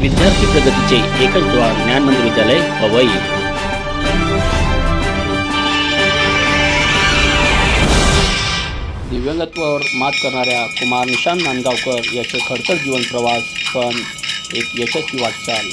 विद्यार्थी प्रगतीचे एकच द्वार ज्ञान मंदिर विद्यालय पवई दिव्यांगत्वावर मात करणाऱ्या कुमार निशांत नांदगावकर याचे खडतर जीवन प्रवास पण एक यशस्वी वाटचाल.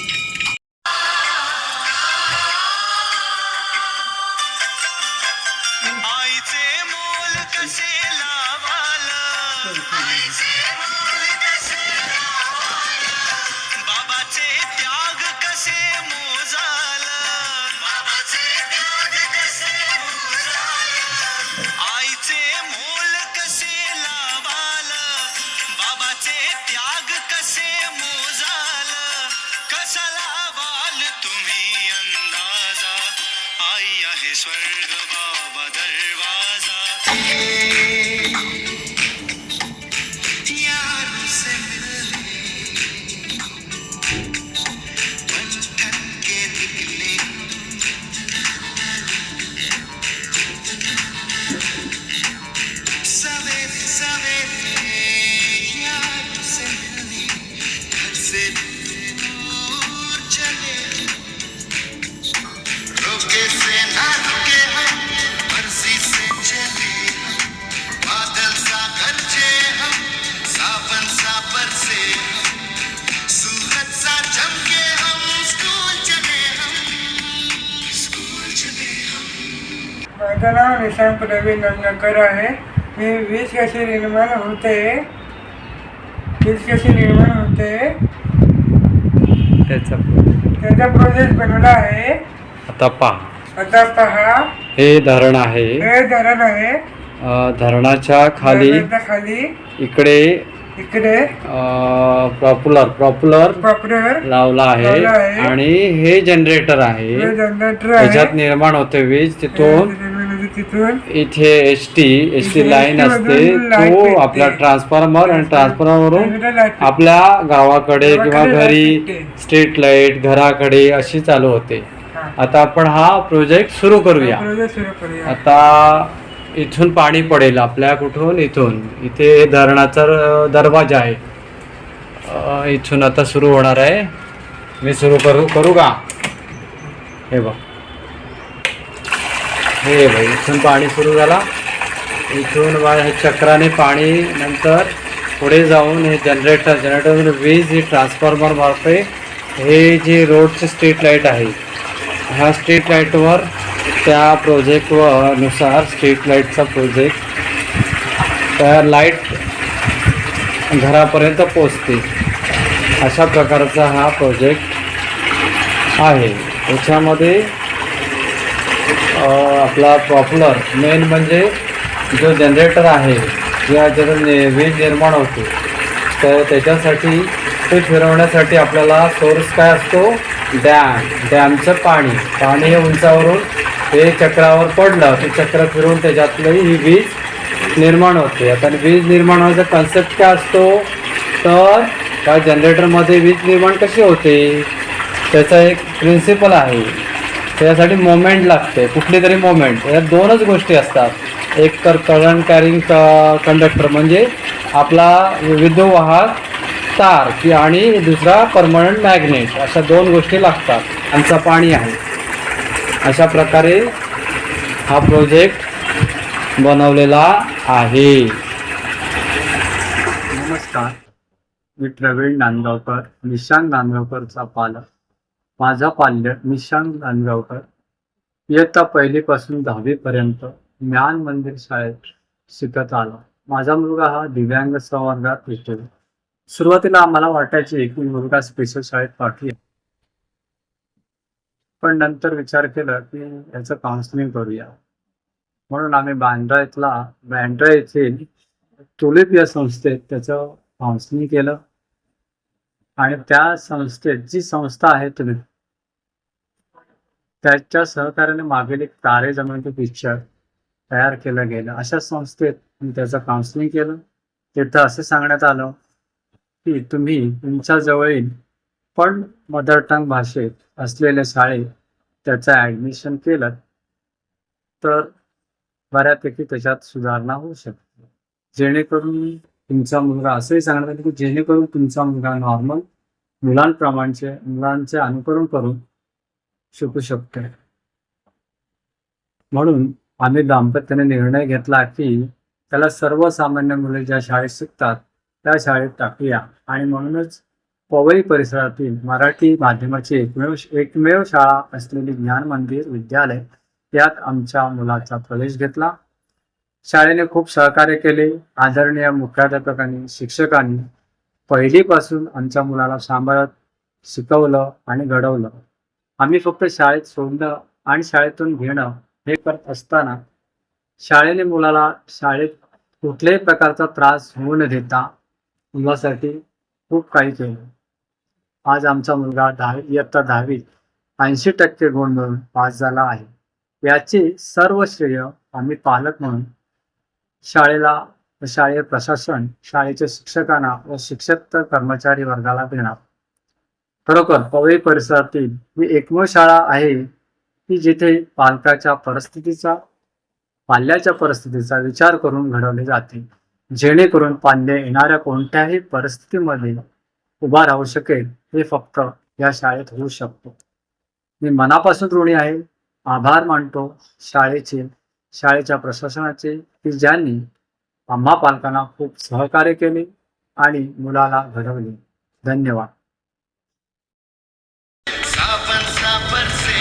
स्वर्ग बाबा दरवाजा माझं नाव निशांत रवी नंदकर आहे. मी वीज कशी निर्माण होते. वीज कशी निर्माण होते. त्याचा त्याचा प्रोजेक्ट बनवला आहे. आता पहा. आता पहा. हे धरण आहे. हे धरण आहे. अ, धरणाच्या खाली धरणाच्या खाली इकडे इकडे पॉप्युलर पॉप्युलर वापरर लावला लावला आहे. आहे. आणि हे जनरेटर आहे. जनरेटर आहे. त्याच्यात निर्माण होते वीज. तिथून तिथून इथे S T S T line असते. तो. आपला ट्रान्सफॉर्मर आणि ट्रान्सफॉर्मरवरून. आपल्या गावाकडे किंवा घरी. स्ट्रीट लाइट घराकडे अशी चालू होते. आता आपण हा प्रोजेक्ट सुरू करूया. आता इथून पाणी पडेल आपल्या कुठून? इथून. इथे धरणाचा दरवाजा आहे. इथून आता सुरू होणार आहे. मी सुरू करू करू का हे बघ. हे भाई इथून पाणी सुरू झाला. इथून हे चक्राने पाणी नंतर पुढे जाऊन हे जनरेटर जनरेटर वीज ही ट्रान्सफॉर्मर मारते हे जे रोडचे स्ट्रीट लाइट आहे ह्या स्ट्रीट लाईटवर त्या प्रोजेक्टनुसार स्ट्रीट लाईटचा प्रोजेक्ट त्या लाइट घरापर्यंत पोचते अशा प्रकारचा हा प्रोजेक्ट आहे. याच्यामध्ये आपला पॉप्युलर मेन म्हणजे जो जनरेटर आहे किंवा ज्याचं ने वीज निर्माण होते. तर त्याच्यासाठी ते फिरवण्यासाठी आपल्याला सोर्स काय असतो? डॅम डॅमचं पाणी. पाणी हे उंचावरून ते चक्रावर पडलं ते चक्र फिरून त्याच्यातलं ही वीज निर्माण होते. आता वीज निर्माण व्हायचा कन्सेप्ट काय असतो? तर त्या जनरेटरमध्ये वीज निर्माण कशी होते? त्याचा एक प्रिन्सिपल आहे. त्याच्यासाठी मोमेंट लागते कुठली तरी मोमेंट या दोनच गोष्टी असतात. एक तर करंट कॅरिंग कंडक्टर म्हणजे आपला विद्युवाहक तार की आणि दुसरा परमनंट मॅग्नेट अशा दोन गोष्टी लागतात. आमचा पाणी आहे. अशा प्रकारे हा प्रोजेक्ट बनवलेला आहे. नमस्कार. मी प्रवीण नांदगावकर निशांत नांदगावकरचा पालक. माझा पाल्य निशांत गाणगावकर इयत्ता पहिलीपासून दहावीपर्यंत ज्ञान मंदिर शाळेत शिकत आला. माझा मुलगा हा दिव्यांग संवर्गात येतो. सुरुवातीला आम्हाला वाटायचे एकूण मुलगा स्पेशल शाळेत पाठवूया पण नंतर विचार केला की याचं काउन्सिलिंग करूया. म्हणून आम्ही बांद्रा इथला बांद्रा येथील तुलिप या संस्थेत त्याचं काउन्सिलिंग केलं. आणि त्या संस्थेत जी संस्था आहे तुम्ही त्याच्या सहकार्याने मागील एक तारे जमिन पिक्चर तयार केलं गेलं. अशा संस्थेत त्याचं काउन्सिलिंग केलं. तिथं असं सांगण्यात आलं की तुम्ही तुमच्या जवळील पण मदर टंग भाषेत असलेल्या शाळेत त्याचं ॲडमिशन केलं तर बऱ्यापैकी त्याच्यात सुधारणा होऊ शकते. जेणेकरून तुमचा मुलगा असंही सांगण्यात आलं की जेणेकरून तुमचा मुलगा नॉर्मल मुलांप्रमाणचे मुलांचे अनुकरण करून शिकू शकतो. म्हणून आम्ही दाम्पत्याने निर्णय घेतला की त्याला सर्वसामान्य मुले ज्या शाळेत शिकतात त्या शाळेत टाकूया. आणि म्हणूनच पवई परिसरातील मराठी माध्यमाची एकमेव एकमेव शाळा असलेली ज्ञान मंदिर विद्यालय यात आमच्या मुलाचा प्रवेश घेतला. शाळेने खूप सहकार्य केले. आदरणीय मुख्याध्यापकांनी शिक्षकांनी. पहिलीपासून आमच्या मुलाला सांभाळत शिकवलं आणि घडवलं. आम्ही फक्त शाळेत सोडणं आणि शाळेतून घेणं हे करत असताना शाळेने मुलाला शाळेत कुठल्याही प्रकारचा त्रास होऊ न देता मुलासाठी खूप काही केलं. आज आमचा मुलगा दहावी इयत्ता दहावीत ऐंशी टक्के गुण मिळून पास झाला आहे. याचे सर्व श्रेय आम्ही पालक म्हणून शाळेला शाळेय प्रशासन शाळेच्या शिक्षकांना व शिक्षक कर्मचारी वर्गाला देणार. खरोखर पवई परिसरातील ही एकमेव शाळा आहे की जिथे पालकाच्या परिस्थितीचा पाल्याच्या परिस्थितीचा विचार करून घडवले जाते. जेणेकरून पाल्य येणाऱ्या कोणत्याही परिस्थितीमध्ये उभा राहू शकेल हे फक्त या शाळेत होऊ शकतो. मी मनापासून ऋणी आहे. आभार मानतो. शाळेचे शाळेच्या प्रशासनाचे की ज्यांनी आम्हा पालकांना खूप सहकार्य केले आणि मुलाला घडवले. धन्यवाद. सावन सापर से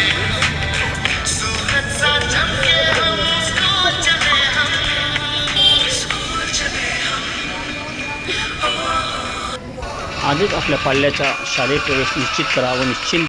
सूरज सा चमके हम स्कूल चले हम स्कूल चले हम। आजच आपल्या पाल्याचा शालेय प्रवेश निश्चित करा व निश्चिंत